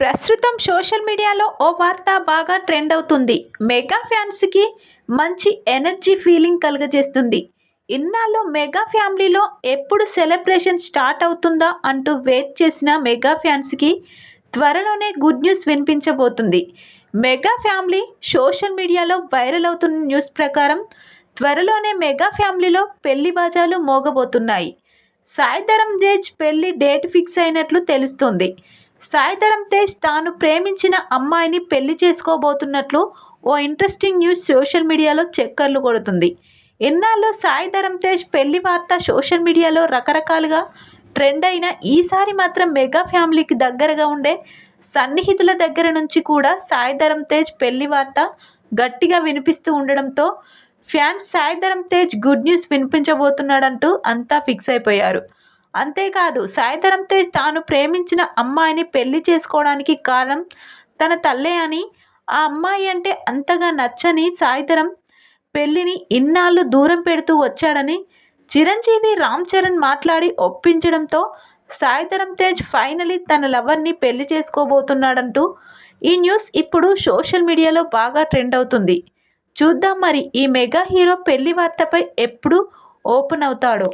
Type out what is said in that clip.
ప్రస్తుతం సోషల్ మీడియాలో ఓ వార్త బాగా ట్రెండ్ అవుతుంది. మెగా ఫ్యాన్స్కి మంచి ఎనర్జీ ఫీలింగ్ కలుగజేస్తుంది. ఇన్నాళ్ళు మెగా ఫ్యామిలీలో ఎప్పుడు సెలబ్రేషన్ స్టార్ట్ అవుతుందా అంటూ వెయిట్ చేసిన మెగా ఫ్యాన్స్కి త్వరలోనే గుడ్ న్యూస్ వినిపించబోతుంది. మెగా ఫ్యామిలీ సోషల్ మీడియాలో వైరల్ అవుతున్న న్యూస్ ప్రకారం త్వరలోనే మెగా ఫ్యామిలీలో పెళ్ళి బాజాలు మోగబోతున్నాయి. సాయిధరం తేజ్ పెళ్ళి డేట్ ఫిక్స్ అయినట్లు తెలుస్తుంది. సాయిధరం తేజ్ తాను ప్రేమించిన అమ్మాయిని పెళ్ళి చేసుకోబోతున్నట్లు ఓ ఇంట్రెస్టింగ్ న్యూస్ సోషల్ మీడియాలో చక్కర్లు కొడుతుంది. ఎన్నాళ్ళు సాయిధరం తేజ్ పెళ్ళి వార్త సోషల్ మీడియాలో రకరకాలుగా ట్రెండ్ అయిన ఈసారి మాత్రం మెగా ఫ్యామిలీకి దగ్గరగా ఉండే సన్నిహితుల దగ్గర నుంచి కూడా సాయిధరం తేజ్ పెళ్ళి వార్త గట్టిగా వినిపిస్తూ ఉండడంతో fans Sai Dharam Tej good news వినిపించబోతున్నాడంటూ అంతా ఫిక్స్ అయిపోయారు. అంతేకాదు సాయంత్రంతో తేజ్ తాను ప్రేమించిన అమ్మాయిని పెళ్ళి చేసుకోవడానికి కారణం తన తల్లే అని. ఆ అమ్మాయి అంటే అంతగా నచ్చని సాయంత్రం పెళ్ళిని ఇన్నాళ్ళు దూరం పెడుతూ వచ్చాడని చిరంజీవి రామ్ చరణ్ మాట్లాడి ఒప్పించడంతో సాయిధరం తేజ్ ఫైనలీ తన లవర్ని పెళ్ళి చేసుకోబోతున్నాడంటూ ఈ న్యూస్ ఇప్పుడు సోషల్ మీడియాలో బాగా ట్రెండ్ అవుతుంది. చూద్దాం మరి ఈ మెగా హీరో పెళ్ళి వార్తపై ఎప్పుడు ఓపెన్ అవుతాడో.